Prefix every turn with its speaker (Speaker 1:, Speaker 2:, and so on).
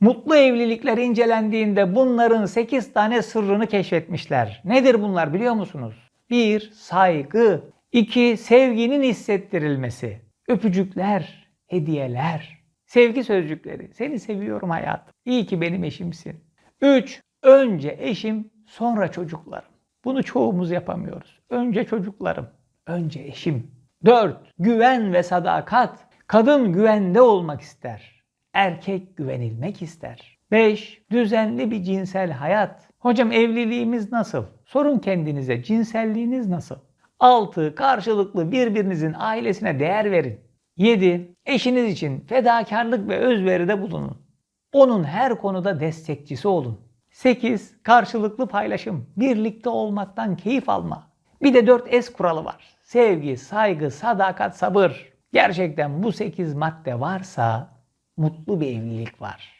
Speaker 1: Mutlu evlilikler incelendiğinde bunların 8 tane sırrını keşfetmişler. Nedir bunlar biliyor musunuz? 1. Saygı 2. Sevginin hissettirilmesi. Öpücükler, hediyeler, sevgi sözcükleri. Seni seviyorum hayatım. İyi ki benim eşimsin. 3. Önce eşim, sonra çocuklarım. Bunu çoğumuz yapamıyoruz. Önce çocuklarım, önce eşim. 4. Güven ve sadakat. Kadın güvende olmak ister. Erkek güvenilmek ister. 5. Düzenli bir cinsel hayat. Hocam evliliğimiz nasıl? Sorun kendinize cinselliğiniz nasıl? 6. Karşılıklı birbirinizin ailesine değer verin. 7. Eşiniz için fedakarlık ve özveride bulunun. Onun her konuda destekçisi olun. 8. Karşılıklı paylaşım. Birlikte olmaktan keyif alma. Bir de 4 S kuralı var. Sevgi, saygı, sadakat, sabır. Gerçekten bu 8 madde varsa mutlu bir evlilik var.